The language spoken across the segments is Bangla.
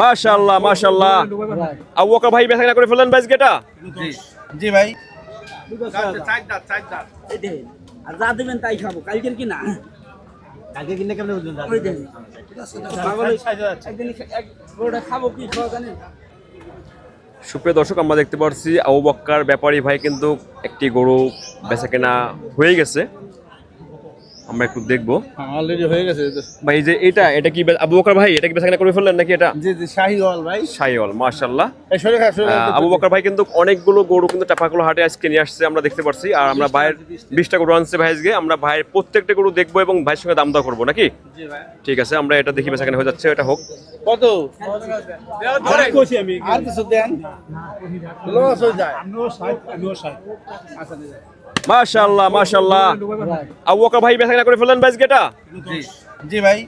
মাশাআল্লাহ মাশাআল্লাহ। আবু বকর ভাই বেচা করে ফেললেন ভাই এটা? জি জি ভাই। আর যা দেবেন তাই খাব কালকের কি না কালকে কিনলে কেমন বুঝলেন ওই দেখেন। পাগল একদিন এক গরুটা খাব কি খাওয়া জানেন সুপ্রিয় দর্শক আমরা দেখতে পাচ্ছি আবু বক্কার ব্যাপারী ভাই কিন্তু একটি গরু বেচা কেনা হয়ে গেছে। আমরা একটু দেখব। অলরেডি হয়ে গেছে ভাই এই যে এটা এটা কি আবু বকর ভাই এটা কি বেচা করে ফেললেন নাকি এটা? জি জি শাহিওয়াল ভাই। সাইওয়াল মাশাআল্লাহ। আবু বকর ভাই কিন্তু অনেকগুলো গরু কিন্তু টাপাকুলো হাটে আজকে নিয়ে আসছে আমরা দেখতে পাচ্ছি আর আমরা ভাইয়ের বিশটা। গরু আনছে ভাই আজকে। আমরা ভাইয়ের প্রত্যেকটা গরু দেখব এবং ভাইয়ের সঙ্গে দাম দর করব নাকি? জি ভাই। ঠিক আছে আমরা এটা দেখি বেচা কেনা হয়ে যাচ্ছে এটা হোক। কত? আর কিছু দেন? লস হয়ে যায়। মাশাআল্লাহ মাশাআল্লাহ। আবু বকর ভাই বেচা কেনা করে ফেললেন ভাই আজকে এটা জি জি ভাই।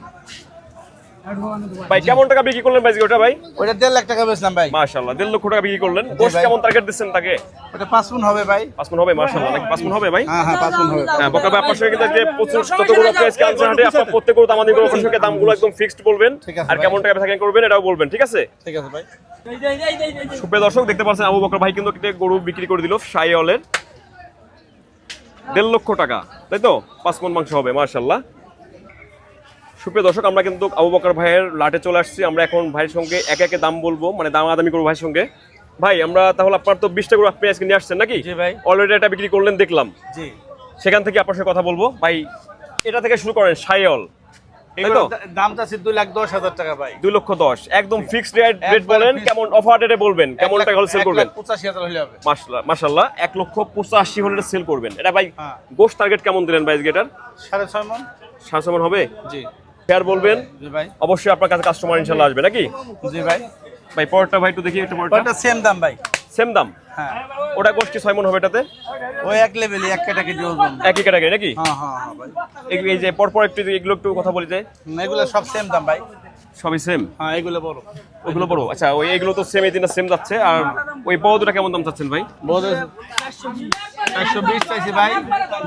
ভাই কেমন টাকা বিক্রি করলেন ভাই আজকে ওটা ভাই? ওটা দেড় লাখ টাকা বেচলাম ভাই। মাশাআল্লাহ দেড় লক্ষ টাকা বিক্রি করলেন। গোশ কেমন টার্গেট দিচ্ছেন তাকে? ওটা পাঁচ মন হবে ভাই। পাঁচ মন হবে মাশাআল্লাহ নাকি পাঁচ মন হবে ভাই? হ্যাঁ হ্যাঁ পাঁচ মন হবে। হ্যাঁ বকর ভাই আপনার সঙ্গে কিন্তু প্রচুর যতগুলো আজকে হাটে আপনার প্রত্যেক গরু দামাদি গরু সঙ্গে দামগুলো একদম ফিক্সড বলবেন। আর কেমন টাকা বেচা কেনা করবেন এটাও বলবেন ঠিক আছে? ঠিক আছে ভাই। সুপ্রিয় দর্শক দেখতে পাচ্ছেন আবু বকর ভাই কিন্তু গরু বিক্রি করে দিল সাইওয়ালের। দেড় লক্ষ টাকা তাই তো? পাঁচ মন মাংস হবে মার্শাল্লাহ সুপ্রিয় দর্শক আমরা কিন্তু আবু বকর ভাইয়ের লাটে চলে আসছি। আমরা এখন ভাইয়ের সঙ্গে একে একে দাম বলব মানে দাম আদামি করব ভাইয়ের সঙ্গে। ভাই আমরা তাহলে আপনার তো বিশটা করে আপনি আজকে নিয়ে আসছেন নাকি? ভাই। অলরেডি এটা বিক্রি করলেন দেখলাম। জি। সেখান থেকে আপনার সঙ্গে কথা বলব। ভাই এটা থেকে শুরু করেন সাইওয়াল তাই তো? দাম লাখ দশ হাজার টাকা ভাই। লক্ষ দশ। একদম ফিক্সড রেট রেট বলেন কেমন অফার রেটে বলবেন কেমন টাকা করবেন? পঁচাশি হাজার হলে হবে। লক্ষ পঁচাশি হলে সেল করবেন। এটা ভাই হ্যাঁ। গোশ টার্গেট কেমন দিলেন ভাই সাড়ে ছয় মন। সাড়ে ছয় মণ হবে? জি। ফেয়ার বলবেন? জি ভাই। অবশ্যই আপনার কাছে কাস্টমার ইনশাল্লাহ আসবে নাকি? জি ভাই। ভাই পরটা ভাই একটু দেখি একটু পরটা। সেম দাম ভাই। সেম দাম? হ্যাঁ। ওটা গোষ্ঠী ছয় মন হবে এটাতে? ওই এক লেভেলই এক ক্যাটাগরি ওজন। একই ক্যাটাগরি নাকি? হ্যাঁ হ্যাঁ হ্যাঁ ভাই। এই- যে পরপর একটু এগুলো একটু কথা বলি যায় এগুলো সব সেম দাম ভাই। সবই সেম হ্যাঁ এগুলো বড়। ওগুলো বড়। আচ্ছা ওই এগুলো তো সেম এই তিনটা সেম যাচ্ছে। আর ওই বড় দুটা কেমন দাম চাচ্ছেন ভাই? বড় চারশো বিশ চাইছি ভাই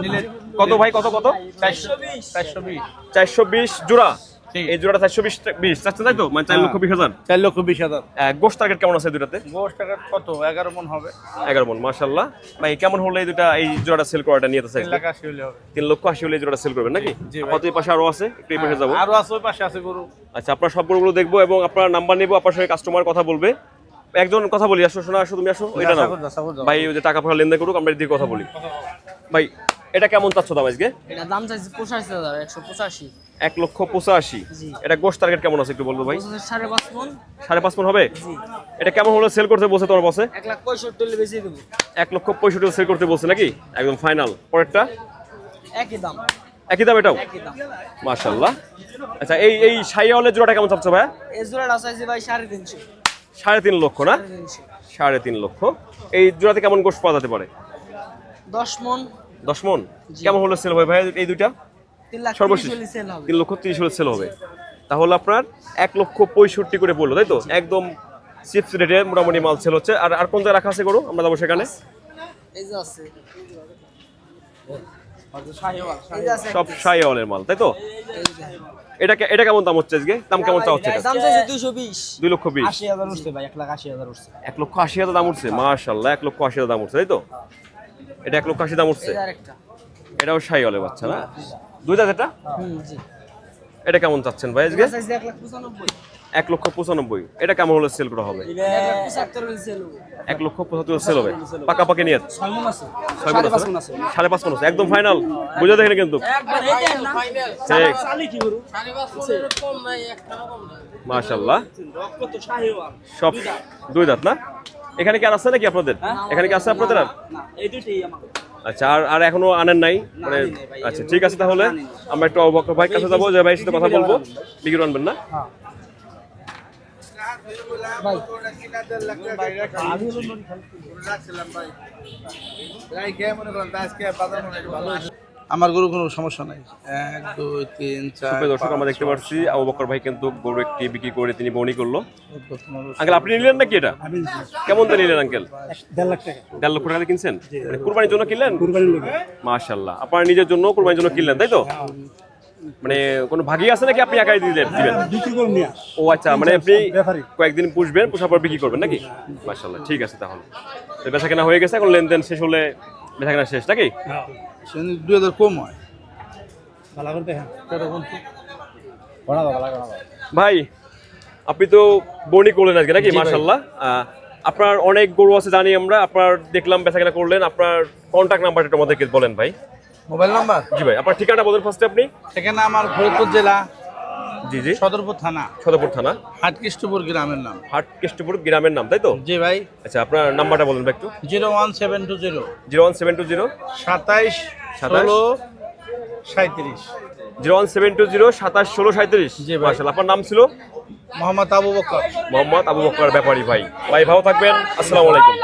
নিলে কত ভাই কত কত? চারশো চারশো বিশ। চারশো বিশ জোড়া। ঠিক। এই জোড়াটা চারশো বিশ বিশ চাচ্ছেন তাই তো? মানে চার হ্যাঁ। লক্ষ বিশ হাজার? চার লক্ষ বিশ হাজার। গোশ টার্গেট কেমন আছে দুটাতে গোশ টাকার কত? এগারো মন হবে। এগারো মন মার্শাল্লাহ ভাই কেমন হলে এই দুটা এই জোড়াটা সেল করাটা নিয়ে তিন লাখ আশি হলে হবে। তিন লক্ষ আশি হলে এই জোড়াটা সেল করবেন নাকি? কত পাশে আরও আছে? একটু এই পাশে যাব। আরও আছে ওই পাশে আছে গরু। আচ্ছা আপনার সব গরুগুলো দেখব এবং আপনার নাম্বার নেব আপনার সঙ্গে কাস্টমার কথা বলবে। একজন কথা বলি আসো শোনা আসো তুমি আসো ওইটা যা। ভাই ওই যে টাকা পয়সা লেনদেন করুক আমরা এদিকে কথা বলি। ভাই এটা কেমন চাচ্ছ দাম আজকে? এটা দাম চাইছে পঁচাশি হাজার একশো পঁচাশি। এক লক্ষ পঁচাশি। এটা গোশ টার্গেট কেমন আছে একটু বলব ভাই? সাড়ে পাঁচ মন। সাড়ে পাঁচ মন হবে? এটা কেমন হলে সেল করতে বসে তোমার বসে এক লাখ পঁয়ষট্টি হলে বেশি দেবো। এক লক্ষ পঁয়ষট্টি সেল করতে বসে নাকি? একদম ফাইনাল পরেরটা? একই দাম। একই দাম এটাও? মাশাল্লাহ আচ্ছা এই এই সাইওয়ালের জোড়াটা কেমন চাচ্ছ ভাই এই জোড়াটা চাইছে ভাই সাড়ে তিনশো। সাড়ে তিন লক্ষ না? সাড়ে সাড়ে তিন লক্ষ। এই জোড়াতে কেমন গোশ পাওয়া যেতে পারে? দশ মন। দশ মন? কেমন হলে সেল হবে ভাই? এই দুইটা? সর্বশেষ। তিন লক্ষ তিরিশ হলে সেল হবে। তাহলে আপনার এক লক্ষ পঁয়ষট্টি করে পড়ল তাই তো? একদম চিপস রেটে মোটামুটি মাল সেল হচ্ছে। আর আর কোন জায়গায় রাখা আছে গরু? আমরা যাব সেখানে। সব সাইওয়ালের মাল তাই তো? এটা এটা কেমন দাম হচ্ছে আজকে? দাম কেমন চা হচ্ছে দাম চাইছে লক্ষ বিশ। আশি হাজার উঠছে ভাই লাখ উঠছে। লক্ষ আশি হাজার দাম উঠছে লক্ষ আশি হাজার দাম উঠছে তাই তো? এটা এক লক্ষ আশি দাম উঠছে। এই যে আরেকটা। এটাও বাচ্চা না? দুই দাঁত এটা এটা কেমন চাচ্ছেন ভাই আজকে? এক লক্ষ পঁচানব্বই। এটা কেমন হলে সেল করা হবে? এক লাখ পঁচাত্তর সেল হবে। এক লক্ষ পঁচাত্তর সেল হবে? পাকাপাকি নিয়ে? ছয় মন সাড়ে পাঁচ আছে। না? আছে সাড়ে পাঁচ আছে। একদম ফাইনাল বুঝে দেখেন কিন্তু। একবার এই দেন না ঠিক। চালি কি মাশাল্লাহ সব দুই দাঁত না? এখানে কি আর আছে নাকি আপনাদের? এখানে কি আছে আপনাদের আর? এই দুইটাই আমার আচ্ছা আর আর এখনও আনেন নাই? মানে ভাই, আচ্ছা ঠিক আছে তাহলে। আমরা একটু অবকর ভাইয়ের কাছে যাব যে ভাইয়ের সাথে কথা বলব। বিক্রি আনবেন না? আমার গরু কোনো সমস্যা নাই। এক দুই তিন চার দর্শক আমরা দেখতে পাচ্ছি আবু বকর ভাই কিন্তু গরু একটি বিক্রি করে তিনি বনি করল। আঙ্কেল আপনি নিলেন নাকি এটা? কেমন দিয়ে নিলেন আঙ্কেল? দেড় লাখ টাকা। দেড় লক্ষ টাকা কিনছেন? মানে কুরবানির জন্য কিনলেন? মাশাল্লাহ আপনার নিজের জন্য কুরবানির জন্য কিনলেন তাই তো? মানে কোনো ভাগি আছে নাকি আপনি একাই দিলেন দিবেন? বিক্রি করে নিয়ে ও আচ্ছা মানে আপনি কয়েকদিন পুষবেন পুষার পর বিক্রি করবেন নাকি? মাশাল্লাহ ঠিক আছে তাহলে। বেচা কেনা হয়ে গেছে এখন লেনদেন শেষ হলে বেচা কেনা শেষ নাকি? দুই হাজার কম হয়। ভালো করে দেখেন ভাই আপনি তো বনি করলেন আজকে নাকি? মার্শাল্লাহ আপনার অনেক গরু আছে জানি আমরা আপনার দেখলাম বেচা কেনা করলেন আপনার কন্ট্যাক্ট নাম্বারটা একটু আমাদেরকে বলেন ভাই। Mobile number? জি ভাই আপনার ঠিকানা বলেন ফার্স্টে আপনি। ঠিকানা আমার ফরিদপুর জেলা জি জি। সদরপুর থানা। সদরপুর থানা। হাটকৃষ্টপুর গ্রামের নাম। হাট কেষ্টপুর গ্রামের নাম তাই তো? জি ভাই। আচ্ছা আপনার নাম্বারটা বলেন একটু। Zero one seven two zero. Zero one seven two zero. সাতাইশ? ষোলো সাঁত্রিশ zero one seven two zero সাতাশ ষোলো সাঁত্রিশ জি ভাই। মার্শাল আপনার নাম ছিল? মোহাম্মদ আবু বকর মোহাম্মদ আবু বকর ব্যাপারী ভাই। ভাই ভালো থাকবেন। আসসালামু আলাইকুম।